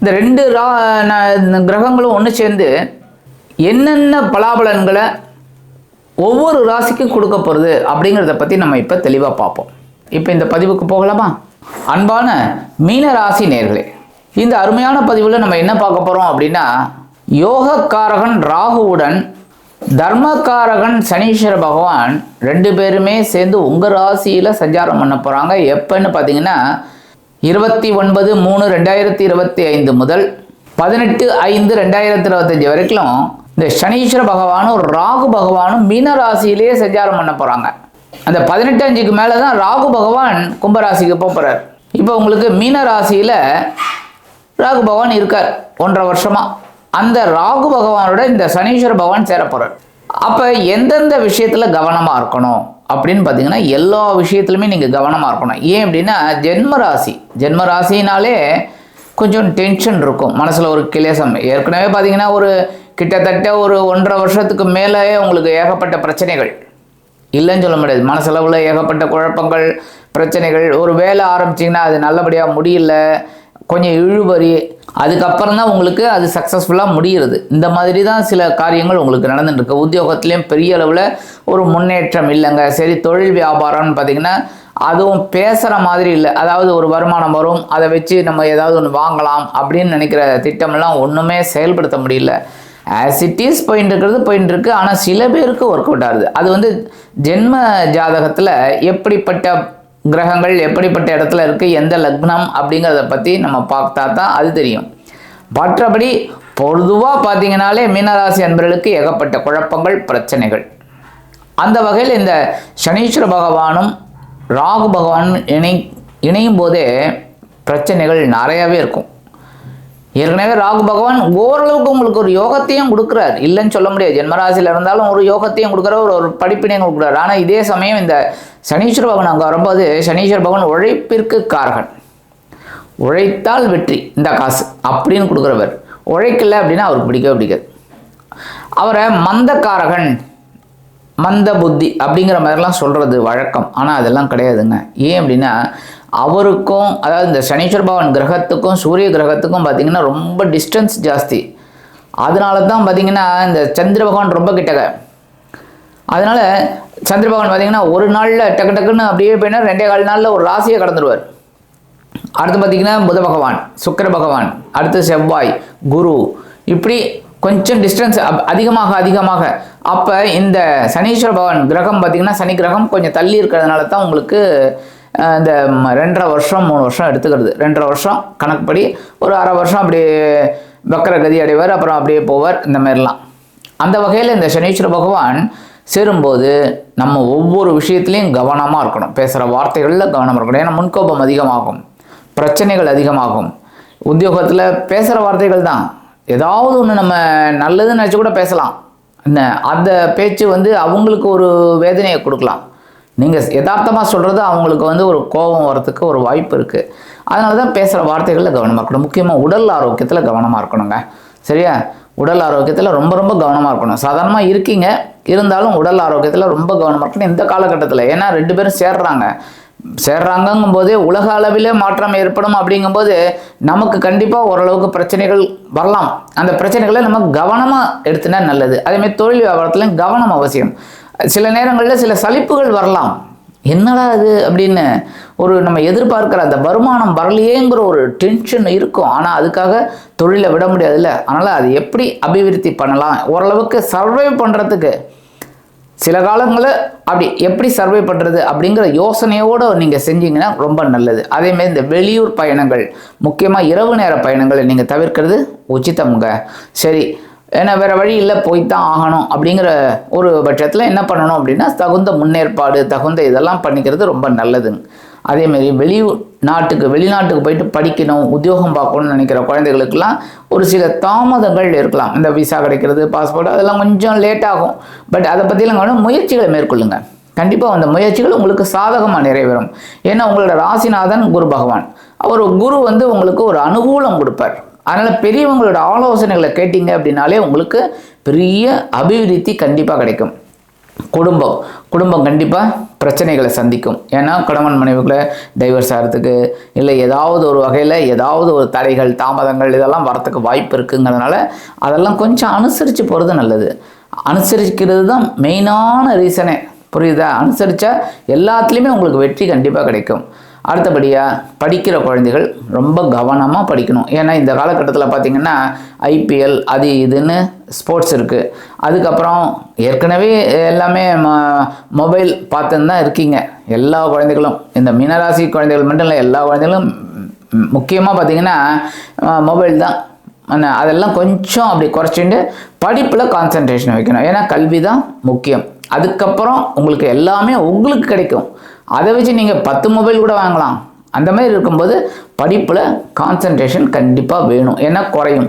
இந்த ரெண்டு ரா கிரகங்களும் ஒன்று சேர்ந்து என்னென்ன பலாபலன்களை ஒவ்வொரு ராசிக்கும் கொடுக்க போகிறது அப்படிங்கிறத பற்றி நம்ம இப்போ தெளிவாக பார்ப்போம். இப்போ இந்த பதிவுக்கு போகலாமா? அன்பான மீன ராசி நேர்களே இந்த அருமையான பதிவில் நம்ம என்ன பார்க்க போகிறோம் அப்படின்னா யோகக்காரகன் ராகுவுடன் தர்மக்காரகன் சனீஸ்வர பகவான் ரெண்டு பேருமே சேர்ந்து உங்கள் ராசியில் சஞ்சாரம் பண்ண போகிறாங்க எப்போன்னு பார்த்தீங்கன்னா இருபத்தி ஒன்பது மூணு ரெண்டாயிரத்தி இருபத்தி ஐந்து முதல் பதினெட்டு ஐந்து ரெண்டாயிரத்தி இருபத்தஞ்சி வரைக்கும் இந்த சனீஸ்வர பகவானும் ராகு பகவானும் மீன ராசியிலேயே சஞ்சாரம் பண்ண போகிறாங்க அந்த பதினெட்டு அஞ்சுக்கு மேலே தான் ராகு பகவான் கும்பராசிக்கு போக போகிறார் இப்போ உங்களுக்கு மீன ராசியில் ராகு பகவான் இருக்கார் ஒன்றரை வருஷமாக அந்த ராகு பகவானோட இந்த சனீஸ்வர பகவான் சேர போகிறார் அப்போ எந்தெந்த விஷயத்தில் கவனமாக இருக்கணும்? அப்படின்னு பார்த்தீங்கன்னா எல்லா விஷயத்துலையுமே நீங்கள் கவனமாக இருக்கணும். ஏன் அப்படின்னா ஜென்ம ராசி ஜென்ம ராசினாலே கொஞ்சம் டென்ஷன் இருக்கும். மனசில் ஒரு கிளேசம். ஏற்கனவே பார்த்தீங்கன்னா ஒரு கிட்டத்தட்ட ஒரு ஒன்றரை வருஷத்துக்கு மேலே உங்களுக்கு ஏகப்பட்ட பிரச்சனைகள். இல்லைன்னு சொல்ல முடியாது. மனசளவில் ஏகப்பட்ட குழப்பங்கள் பிரச்சனைகள். ஒரு வேலை ஆரம்பிச்சிங்கன்னா அது நல்லபடியாக முடியல. கொஞ்சம் இழுபறி அதுக்கப்புறம் தான் உங்களுக்கு அது சக்ஸஸ்ஃபுல்லாக முடிகிறது. இந்த மாதிரி தான் சில காரியங்கள் உங்களுக்கு நடந்துட்டுருக்கு. உத்தியோகத்துலேயும் பெரிய அளவில் ஒரு முன்னேற்றம் இல்லைங்க. சரி தொழில் வியாபாரம்னு பார்த்தீங்கன்னா அதுவும் பேசுகிற மாதிரி இல்லை. அதாவது ஒரு வருமானம் வரும். அதை வச்சு நம்ம ஏதாவது ஒன்று வாங்கலாம் அப்படின்னு நினைக்கிற திட்டமெல்லாம் ஒன்றுமே செயல்படுத்த முடியல. ஆஸ் இட் இஸ் போயின்னு இருக்கிறது போயின்னு இருக்கு. ஆனால் சில பேருக்கு ஒர்க் அவுட் ஆகுது. அது வந்து ஜென்ம ஜாதகத்தில் எப்படிப்பட்ட கிரகங்கள் எப்படிப்பட்ட இடத்துல இருக்குது எந்த லக்னம் அப்படிங்கிறத பற்றி நம்ம பார்த்தா தான் அது தெரியும். மற்றபடி பொதுவாக பார்த்தீங்கனாலே மீனராசி அன்பர்களுக்கு ஏகப்பட்ட குழப்பங்கள் பிரச்சனைகள். அந்த வகையில் இந்த சனீஸ்வர பகவானும் ராகு பகவானும் இணை இணையும் போதே பிரச்சனைகள் நிறையாவே இருக்கும். ஏற்கனவே ராகு பகவான் ஓரளவுக்கு உங்களுக்கு ஒரு யோகத்தையும் கொடுக்குறார். இல்லைன்னு சொல்ல முடியாது. ஜென்மராசியில் இருந்தாலும் ஒரு யோகத்தையும் கொடுக்குற ஒரு ஒரு படிப்பினையும் கொடுக்குறாரு. ஆனால் இதே சமயம் இந்த சனீஸ்வர பகவான் அங்கே வரும்போது சனீஸ்வர பகவான் உழைப்பிற்கு காரகன். உழைத்தால் வெற்றி இந்த காசு அப்படின்னு கொடுக்குறவர். உழைக்கல அப்படின்னா அவருக்கு பிடிக்கவே பிடிக்காது. அவரை மந்தக்காரகன் மந்த புத்தி அப்படிங்கிற மாதிரிலாம் சொல்கிறது வழக்கம். ஆனால் அதெல்லாம் கிடையாதுங்க. ஏன் அப்படின்னா அவருக்கும் அதாவது இந்த சனீஸ்வர பகவான் கிரகத்துக்கும் சூரிய கிரகத்துக்கும் பார்த்திங்கன்னா ரொம்ப டிஸ்டன்ஸ் ஜாஸ்தி. அதனால தான் பார்த்திங்கன்னா இந்த சந்திர பகவான் ரொம்ப கிட்டக அதனால் சந்திர பகவான் பார்த்திங்கன்னா ஒரு நாளில் டக்கு டக்குன்னு அப்படியே போயினா ரெண்டே கால் நாளில் ஒரு ராசியை கடந்துருவார். அடுத்து பார்த்திங்கன்னா புத பகவான் சுக்கர பகவான் அடுத்து செவ்வாய் குரு. இப்படி கொஞ்சம் டிஸ்டன்ஸ் அதிகமாக அதிகமாக. அப்போ இந்த சனீஸ்வர பகவான் கிரகம் பார்த்திங்கன்னா சனி கிரகம் கொஞ்சம் தள்ளி இருக்கிறதுனால தான் உங்களுக்கு இந்த ரெண்டரை வருஷம் மூணு வருஷம் எடுத்துக்கிறது. ரெண்டரை வருஷம் கணக்குப்படி ஒரு அரை வருஷம் அப்படியே வக்கர கதி அடைவார் அப்புறம் அப்படியே போவார் இந்த மாதிரிலாம். அந்த வகையில் இந்த சனீஸ்வர பகவான் சேரும்போது நம்ம ஒவ்வொரு விஷயத்துலையும் கவனமாக இருக்கணும். பேசுகிற வார்த்தைகளில் கவனமாக இருக்கணும். ஏன்னா முன்கோபம் அதிகமாகும். பிரச்சனைகள் அதிகமாகும். உத்தியோகத்தில் பேசுகிற வார்த்தைகள் தான். ஏதாவது ஒன்று நம்ம நல்லதுன்னு நினச்சி கூட பேசலாம். என்ன அந்த பேச்சு வந்து அவங்களுக்கு ஒரு வேதனையை கொடுக்கலாம். நீங்கள் யதார்த்தமாக சொல்கிறது அவங்களுக்கு வந்து ஒரு கோபம் வரத்துக்கு ஒரு வாய்ப்பு இருக்குது அதனால தான் பேசுகிற வார்த்தைகளில் கவனமாக இருக்கணும். முக்கியமாக உடல் ஆரோக்கியத்தில் கவனமாக இருக்கணுங்க. சரியா? உடல் ஆரோக்கியத்தில் ரொம்ப ரொம்ப கவனமாக இருக்கணும். சாதாரணமாக இருக்கீங்க இருந்தாலும் உடல் ஆரோக்கியத்தில் ரொம்ப கவனமாக இருக்கணும். இந்த காலகட்டத்தில் ஏன்னா ரெண்டு பேரும் சேர்றாங்க. சேர்றாங்கங்கும் போதே உலக அளவிலே மாற்றம் ஏற்படும் அப்படிங்கும்போது நமக்கு கண்டிப்பாக ஓரளவுக்கு பிரச்சனைகள் வரலாம். அந்த பிரச்சனைகளை நம்ம கவனமாக எடுத்துனா நல்லது. அதேமாதிரி தொழில் வியாபாரத்துலையும் கவனம் அவசியம். சில நேரங்களில் சில சலிப்புகள் வரலாம். என்னடா இது அப்படின்னு ஒரு நம்ம எதிர்பார்க்குற அந்த வருமானம் வரலையேங்கிற ஒரு டென்ஷன் இருக்கும். ஆனால் அதுக்காக தொழிலை விட முடியாதுல்ல. அதனால் அது எப்படி அபிவிருத்தி பண்ணலாம்? ஓரளவுக்கு சர்வை பண்ணுறதுக்கு சில காலங்களில் அப்படி எப்படி சர்வை பண்ணுறது அப்படிங்கிற யோசனையோடு நீங்கள் செஞ்சீங்கன்னா ரொம்ப நல்லது. அதேமாரி இந்த வெளியூர் பயணங்கள் முக்கியமாக இரவு நேர பயணங்களை நீங்கள் தவிர்க்கிறது உச்சிதம்ங்க. சரி ஏன்னா வேறு வழி இல்லை போய்த்தான் ஆகணும் அப்படிங்கிற ஒரு பட்சத்தில் என்ன பண்ணணும் அப்படின்னா தகுந்த முன்னேற்பாடு தகுந்த இதெல்லாம் பண்ணிக்கிறது ரொம்ப நல்லதுங்க. அதேமாரி வெளி நாட்டுக்கு வெளிநாட்டுக்கு போயிட்டு படிக்கணும் உத்தியோகம் பார்க்கணும்னு நினைக்கிற குழந்தைகளுக்கெல்லாம் ஒரு சில தாமதங்கள் இருக்கலாம். இந்த விசா கிடைக்கிறது பாஸ்போர்ட் அதெல்லாம் கொஞ்சம் லேட் ஆகும். பட் அதை பற்றிலாம் கவனம் முயற்சிகளை மேற்கொள்ளுங்க. கண்டிப்பாக அந்த முயற்சிகள் உங்களுக்கு சாதகமாக நிறைவேறும். ஏன்னா உங்களோட ராசிநாதன் குரு பகவான். அவர் குரு வந்து உங்களுக்கு ஒரு அனுகூலம் கொடுப்பார். அதனால் பெரியவங்களோட ஆலோசனைகளை கேட்டீங்க அப்படின்னாலே உங்களுக்கு பெரிய அபிவிருத்தி கண்டிப்பாக கிடைக்கும். குடும்பம் குடும்பம் கண்டிப்பாக பிரச்சனைகளை சந்திக்கும். ஏன்னா கணவன் மனைவிகளை டைவர்ஸ் ஆகிறதுக்கு இல்லை ஏதாவது ஒரு வகையில் ஏதாவது ஒரு தடைகள் தாமதங்கள் இதெல்லாம் வரத்துக்கு வாய்ப்பு இருக்குங்கிறதுனால அதெல்லாம் கொஞ்சம் அனுசரித்து போகிறது நல்லது. அனுசரிக்கிறது தான் மெயினான ரீசனே புரியுதா? அனுசரித்தா எல்லாத்துலேயுமே உங்களுக்கு வெற்றி கண்டிப்பாக கிடைக்கும். அடுத்தபடியாக படிக்கிற குழந்தைகள் ரொம்ப கவனமாக படிக்கணும். ஏன்னா இந்த காலகட்டத்தில் பார்த்திங்கன்னா ஐபிஎல் அது இதுன்னு ஸ்போர்ட்ஸ் இருக்குது அதுக்கப்புறம் ஏற்கனவே எல்லாமே மொபைல் பார்த்துன்னு தான் இருக்கீங்க. எல்லா குழந்தைகளும் இந்த மீனராசி குழந்தைகள் மட்டும் இல்லை எல்லா குழந்தைகளும் முக்கியமாக பார்த்திங்கன்னா மொபைல் தான். அதெல்லாம் கொஞ்சம் அப்படி குறைச்சிட்டு படிப்பில் கான்சன்ட்ரேஷன் வைக்கணும். ஏன்னா கல்வி தான் முக்கியம். அதுக்கப்புறம் உங்களுக்கு எல்லாமே உங்களுக்கு கிடைக்கும். அதை வச்சு நீங்கள் பத்து மொபைல் கூட வாங்கலாம். அந்த மாதிரி இருக்கும்போது படிப்பில் கான்சன்ட்ரேஷன் கண்டிப்பாக வேணும். ஏன்னா குறையும்.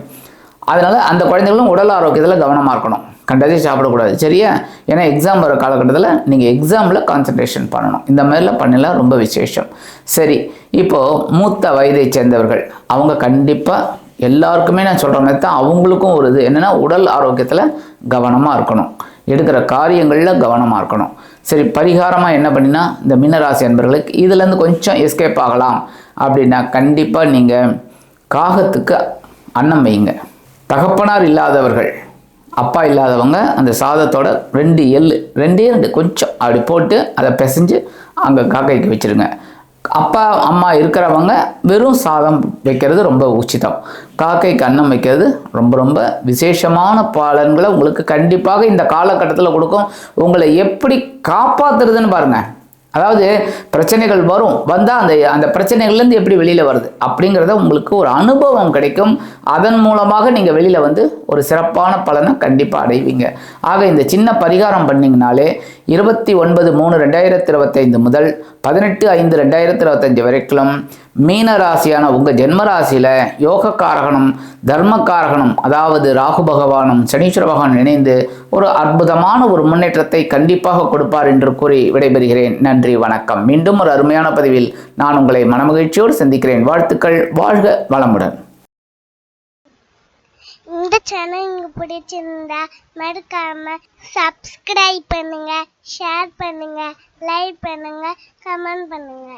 அதனால் அந்த குழந்தைகளும் உடல் ஆரோக்கியத்தில் கவனமாக இருக்கணும். கண்டதே சாப்பிடக்கூடாது. சரியா? ஏன்னா எக்ஸாம் வர காலகட்டத்தில் நீங்கள் எக்ஸாமில் கான்சன்ட்ரேஷன் பண்ணணும். இந்த மாதிரிலாம் பண்ணலாம் ரொம்ப விசேஷம். சரி இப்போது மூத்த வயதை சேர்ந்தவர்கள் அவங்க கண்டிப்பாக எல்லாருக்குமே நான் சொல்கிற மாதிரி தான் அவங்களுக்கும் ஒரு இது. என்னென்னா உடல் ஆரோக்கியத்தில் கவனமாக இருக்கணும். எடுக்கிற காரியங்களில் கவனமாக இருக்கணும். சரி பரிகாரமாக என்ன பண்ணினா இந்த மீனராசி அன்பர்களுக்கு இதுலேருந்து கொஞ்சம் எஸ்கேப் ஆகலாம். அப்படின்னா கண்டிப்பாக நீங்கள் காகத்துக்கு அன்னம் வைங்க. தகப்பனார் இல்லாதவர்கள் அப்பா இல்லாதவங்க அந்த சாதத்தோட ரெண்டு எள் ரெண்டே ரெண்டு கொஞ்சம் அப்படி போட்டு அதை பிசைஞ்சு அங்கே காக்கைக்கு வச்சிருங்க. அப்பா அம்மா இருக்கிறவங்க வெறும் சாதம் வைக்கிறது ரொம்ப உச்சிதம். காக்கைக்கு அன்னம் வைக்கிறது ரொம்ப ரொம்ப விசேஷமான பலன்களை உங்களுக்கு கண்டிப்பாக இந்த காலகட்டத்தில் கொடுக்கும். உங்களை எப்படி காப்பாத்துறதுன்னு பாருங்கள் அதாவது பிரச்சனைகள் வரும் வந்தால் அந்த அந்த பிரச்சனைகள்லேருந்து எப்படி வெளியில் வருது? அப்படிங்கிறத உங்களுக்கு ஒரு அனுபவம் கிடைக்கும். அதன் மூலமாக நீங்கள் வெளியில் வந்து ஒரு சிறப்பான பலனை கண்டிப்பாக அடைவீங்க. ஆக இந்த சின்ன பரிகாரம் பண்ணிங்கனாலே இருபத்தி ஒன்பது மூணு ரெண்டாயிரத்தி இருபத்தைந்து முதல் பதினெட்டு ஐந்து ரெண்டாயிரத்தி இருபத்தஞ்சு வரைக்கும் மீன ராசியான உங்கள் ஜென்ம ராசியில் யோக காரகனும் தர்ம காரகனும் அதாவது ராகு பகவானும் சனீஸ்வர பகவான் இணைந்து ஒரு அற்புதமான ஒரு முன்னேற்றத்தை கண்டிப்பாக கொடுப்பார் என்று கூறி விடைபெறுகிறேன். நன்றி வணக்கம். மீண்டும் ஒரு அருமையான பதிவில் நான் உங்களை மனமகிழ்ச்சியோடு சந்திக்கிறேன். வாழ்த்துக்கள் வாழ்க வளமுடன். இந்த சேனல் உங்களுக்கு பிடிச்சிருந்தா மறக்காம சப்ஸ்கிரைப் பண்ணுங்க ஷேர் பண்ணுங்க லைக் பண்ணுங்க கமெண்ட் பண்ணுங்க.